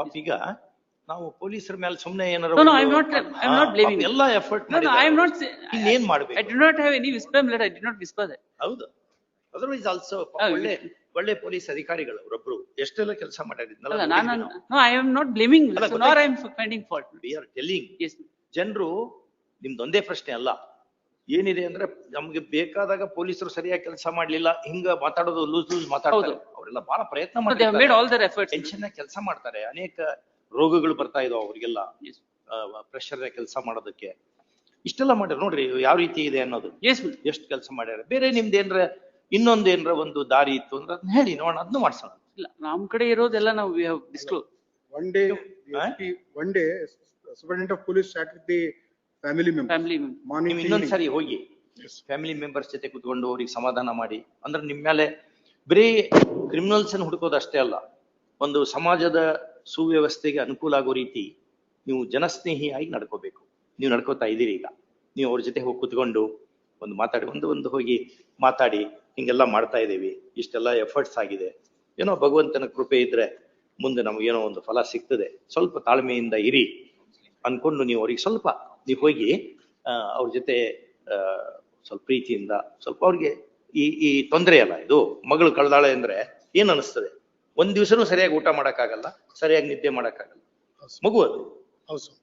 ಪಾಪ ಈಗ ನಾವು ಪೊಲೀಸರ ಮೇಲೆ ಸುಮ್ನೆ ಏನಾರ No, no, ಒಂದು- I'm not- I'm ಹಾ, not blaming you. ಎಲ್ಲ effort No, no, I am not, say- ಇನ್ನೇನ್ I ಮಾಡ್ಬೇಕು not have any whisper, let, I did not whisper that. ಹೌದು ಅದರ್ವೈಸ್ ಆಲ್ಸೋ ಒಳ್ಳೆ ಒಳ್ಳೆ ಪೊಲೀಸ್ ಅಧಿಕಾರಿಗಳು ಅವರೊಬ್ರು ಎಷ್ಟೆಲ್ಲ ಕೆಲಸ ಅಲ್ಲ, ಮಾಡಿದ್ನಲ್ಲ ನಾನು, no, I am not blaming, ಅಲ್ಲ, so nor I am ಗೊತ್ತಾಯ್ತು. finding fault. We are telling Yes, ಜನರು ನಿಮ್ದೊಂದೇ ಪ್ರಶ್ನೆ ಅಲ್ಲ ಏನಿದೆ ಅಂದ್ರೆ ನಮ್ಗೆ ಬೇಕಾದಾಗ ಪೊಲೀಸರು ಸರಿಯಾಗಿ ಕೆಲಸ ಮಾಡ್ಲಿಲ್ಲ ಹಿಂಗ ಮಾತಾಡೋದು ಲೂಸ್ ಲೂಸ್ ಮಾತಾಡೋದು ಅವರೆಲ್ಲ ಬಹಳ ಪ್ರಯತ್ನ ಮಾಡ್ತಾರೆ. ಟೆನ್ಷನ್ ಕೆಲಸ ಮಾಡ್ತಾರೆ. ಅನೇಕ ರೋಗಗಳು ಬರ್ತಾ ಇದಾವ ಅವ್ರಿಗೆಲ್ಲ ಪ್ರೆಷರ್ ಕೆಲಸ ಮಾಡೋದಕ್ಕೆ. ಇಷ್ಟೆಲ್ಲ ಮಾಡ್ಯಾರ ನೋಡ್ರಿ ಯಾವ ರೀತಿ ಇದೆ ಅನ್ನೋದು. ಎಷ್ಟು ಕೆಲಸ ಮಾಡ್ಯಾರ. ಬೇರೆ ನಿಮ್ದು ಏನ್ರ ಇನ್ನೊಂದ್ ಏನ್ರ ಒಂದು ದಾರಿ ಇತ್ತು ಅಂದ್ರೆ ಅದನ್ನ ಹೇಳಿ ನೋಡೋಣ ಅದನ್ನು ಮಾಡ್ಸೋಣ. ಇಲ್ಲ, ನಮ್ ಕಡೆ ಇರೋದೆಲ್ಲ ನಾವು disclosed. One day one day SP of superintendent of member member. Morning ನೀವು ಇನ್ನೊಂದ್. ಸರಿ ಹೋಗಿ. ಫ್ಯಾಮಿಲಿ ಮೆಂಬರ್ಸ್ ಜೊತೆ ಕುತ್ಕೊಂಡು ಅವ್ರಿಗೆ ಸಮಾಧಾನ ಮಾಡಿ. ಅಂದ್ರೆ ನಿಮ್ ಮೇಲೆ ಬರೀ ಕ್ರಿಮಿನಲ್ಸ್ ಅನ್ನು ಹುಡುಕೋದು ಅಷ್ಟೇ ಅಲ್ಲ ಒಂದು ಸಮಾಜದ ಸುವ್ಯವಸ್ಥೆಗೆ ಅನುಕೂಲ ಆಗೋ ರೀತಿ ನೀವು ಜನಸ್ನೇಹಿಯಾಗಿ ನಡ್ಕೋಬೇಕು. ನೀವು ನಡ್ಕೋತಾ ಇದ್ದೀರಿ ಈಗ. ನೀವು ಅವ್ರ ಜೊತೆ ಹೋಗಿ ಕುತ್ಕೊಂಡು ಒಂದು ಮಾತಾಡಿ ಒಂದು ಒಂದು ಹೋಗಿ ಮಾತಾಡಿ ಹಿಂಗೆಲ್ಲ ಮಾಡ್ತಾ ಇದ್ದೀವಿ ಇಷ್ಟೆಲ್ಲ ಎಫರ್ಟ್ಸ್ ಆಗಿದೆ. ಏನೋ ಭಗವಂತನ ಕೃಪೆ ಇದ್ರೆ ಮುಂದೆ ನಮಗೇನೋ ಒಂದು ಫಲ ಸಿಗ್ತದೆ. ಸ್ವಲ್ಪ ತಾಳ್ಮೆಯಿಂದ ಇರಿ. ಅನ್ಕೊಂಡು ನೀವು ಅವ್ರಿಗೆ ಸ್ವಲ್ಪ ನೀವು ಹೋಗಿ ಆ, ಅವ್ರ ಜೊತೆ ಸ್ವಲ್ಪ ಪ್ರೀತಿಯಿಂದ ಸ್ವಲ್ಪ ಅವ್ರಿಗೆ ಈ ಈ ತೊಂದರೆ ಅಲ್ಲ ಇದು. ಮಗಳು ಕಳ್ದಾಳೆ ಅಂದ್ರೆ ಏನ್ ಅನಿಸ್ತದೆ? ಒಂದ್ ದಿವ್ಸನೂ ಸರಿಯಾಗಿ ಊಟ ಮಾಡಕ್ಕಾಗಲ್ಲ ಸರಿಯಾಗಿ ನಿದ್ದೆ ಮಾಡಕ್ಕಾಗಲ್ಲ. ಮಗು ಅದು.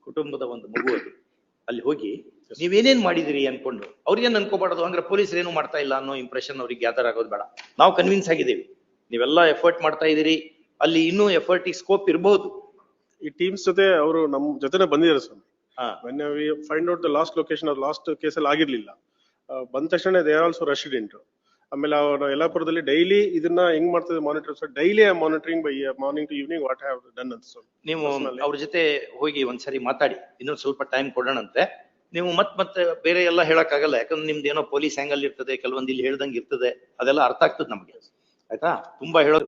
ಕುಟುಂಬದ ಒಂದು ಮಗು ಅದು. ಅಲ್ಲಿ ಹೋಗಿ ನೀವೇನೇನ್ ಮಾಡಿದಿರಿ ಅನ್ಕೊಂಡು ಅವ್ರಿಗೇನ್ ಅನ್ಕೋಬಾರ್ದು ಅಂದ್ರೆ ಪೊಲೀಸರು ಏನು ಮಾಡ್ತಾ ಇಲ್ಲ ಅನ್ನೋ ಇಂಪ್ರೆಷನ್ ಅವ್ರಿಗೆ ಗ್ಯಾದರ್ ಆಗೋದು ಬೇಡ. ನಾವು ಕನ್ವಿನ್ಸ್ ಆಗಿದ್ದೀವಿ. ನೀವೆಲ್ಲ ಎಫರ್ಟ್ ಮಾಡ್ತಾ ಇದೀರಿ ಅಲ್ಲಿ ಇನ್ನೂ ಎಫರ್ಟ್ ಸ್ಕೋಪ್ ಇರಬಹುದು ಈ ಟೀಮ್ಸ್ ಜೊತೆ ಅವರು ನಮ್ ಜೊತೆನೆ ಬಂದಿದ್ದಾರೆ ಸ್ವಾಮಿ. When we find out the last location ಅದು ಲಾಸ್ಟ್ ಕೇಸಲ್ಲಿ ಆಗಿರ್ಲಿಲ್ಲ ಬಂದ ತಕ್ಷಣ ದೇ ಆರ್ ಆಲ್ಸೋ ರೆಸಿಡೆಂಟ್ ಆಮೇಲೆ ಅವರು ಯಲ್ಲಾಪುರದಲ್ಲಿ ಡೈಲಿ ಇದನ್ನ ಹೆಂಗ್ ಮಾಡ್ತಿದ್ರು monitor sir? Daily monitoring by morning to evening what have done ಅಂತ ಸೊ ನೀವು. ಅವ್ರ ಜೊತೆ ಹೋಗಿ ಒಂದ್ಸರಿ ಮಾತಾಡಿ ಇನ್ನೊಂದು ಸ್ವಲ್ಪ ಟೈಮ್ ಕೊಡೋಣಂತೆ. ನೀವು ಮತ್ ಮತ್ತೆ ಬೇರೆ ಎಲ್ಲ ಹೇಳಕ್ಕಾಗಲ್ಲ ಯಾಕಂದ್ರೆ ನಿಮ್ದು ಏನೋ ಪೊಲೀಸ್ ಆಂಗಲ್ ಇರ್ತದೆ ಕೆಲವೊಂದು ಇಲ್ಲಿ ಹೇಳ್ದಂಗೆ ಇರ್ತದೆ ಅದೆಲ್ಲ ಅರ್ಥ ಆಗ್ತದೆ ನಮ್ಗೆ. ಆಯ್ತಾ? ತುಂಬಾ ಹೇಳೋದು